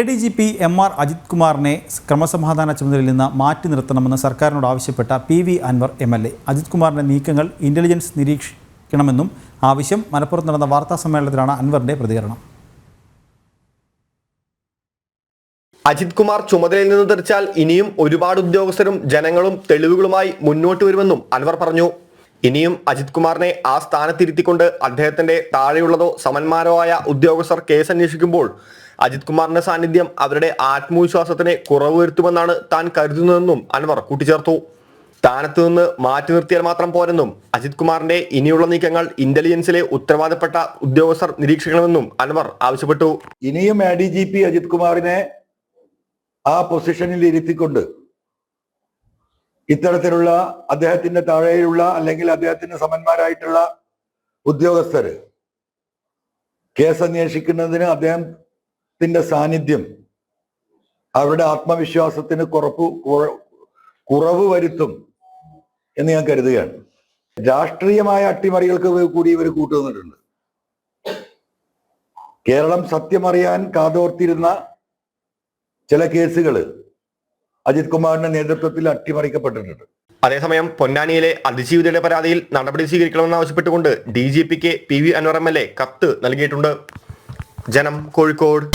A D G P M R Ajith കുമാറിനെ ക്രമസമാധാന ചുമതലയിൽ നിന്ന് മാറ്റി നിർത്തണമെന്ന് സർക്കാരിനോട് ആവശ്യപ്പെട്ട P V Anvar M L A. Ajith കുമാറിന്റെ നീക്കങ്ങൾ ഇന്റലിജൻസ് നിരീക്ഷിക്കണമെന്നും ആവശ്യം മലപ്പുറത്ത് നടന്ന വാർത്താ സമ്മേളനത്തിലാണ് അൻവറിന്റെ പ്രതികരണം. അജിത് കുമാർ ചുമതലയിൽ നിന്ന് തെറിച്ചാൽ ഇനിയും ഒരുപാട് ഉദ്യോഗസ്ഥരും ജനങ്ങളും തെളിവുകളുമായി മുന്നോട്ട് വരുമെന്നും അൻവർ പറഞ്ഞു. ഇനിയും അജിത് കുമാറിനെ ആ സ്ഥാനത്തിരുത്തിക്കൊണ്ട് അദ്ദേഹത്തിന്റെ താഴെയുള്ളതോ സമന്മാരോ ആയ ഉദ്യോഗസ്ഥർ കേസ് അന്വേഷിക്കുമ്പോൾ അജിത് കുമാറിന്റെ സാന്നിധ്യം അവരുടെ ആത്മവിശ്വാസത്തിന് കുറവ് വരുത്തുമെന്നാണ് താൻ കരുതുന്നതെന്നും അൻവർ കൂട്ടിച്ചേർത്തു. സ്ഥാനത്ത് നിന്ന് മാറ്റി നിർത്തിയാൽ മാത്രം പോരെന്നും അജിത് കുമാറിന്റെ ഇനിയുള്ള നീക്കങ്ങൾ ഇന്റലിജൻസിലെ ഉത്തരവാദപ്പെട്ട ഉദ്യോഗസ്ഥർ നിരീക്ഷിക്കണമെന്നും അൻവർ ആവശ്യപ്പെട്ടു. ഇനിയും A D G P Ajith കുമാറിനെ ആ പൊസിഷനിൽ ഇരുത്തിക്കൊണ്ട് ഇത്തരത്തിലുള്ള അദ്ദേഹത്തിന്റെ താഴെയുള്ള അല്ലെങ്കിൽ അദ്ദേഹത്തിന് സമന്മാരായിട്ടുള്ള ഉദ്യോഗസ്ഥര് കേസ് അന്വേഷിക്കുന്നതിന് അദ്ദേഹത്തിന്റെ സാന്നിധ്യം അവരുടെ ആത്മവിശ്വാസത്തിന് കുറപ്പ് കുറവ് വരുത്തും എന്ന് ഞാൻ കരുതുകയാണ്. രാഷ്ട്രീയമായ അട്ടിമറികൾക്ക് കൂടി ഇവർ കൂട്ടുനിന്നിട്ടുണ്ട്. കേരളം സത്യമറിയാൻ കാതോർത്തിരുന്ന ചില കേസുകൾ അജിത് കുമാറിന്റെ നേതൃത്വത്തിൽ അട്ടിമറിക്കപ്പെട്ടിട്ടുണ്ട്. അതേസമയം പൊന്നാനിയിലെ അതിജീവിതയുടെ പരാതിയിൽ നടപടി സ്വീകരിക്കണമെന്നാവശ്യപ്പെട്ടുകൊണ്ട് D G pick P V Anvar M L A കത്ത് നൽകിയിട്ടുണ്ട്. ജനം കോഴിക്കോട്.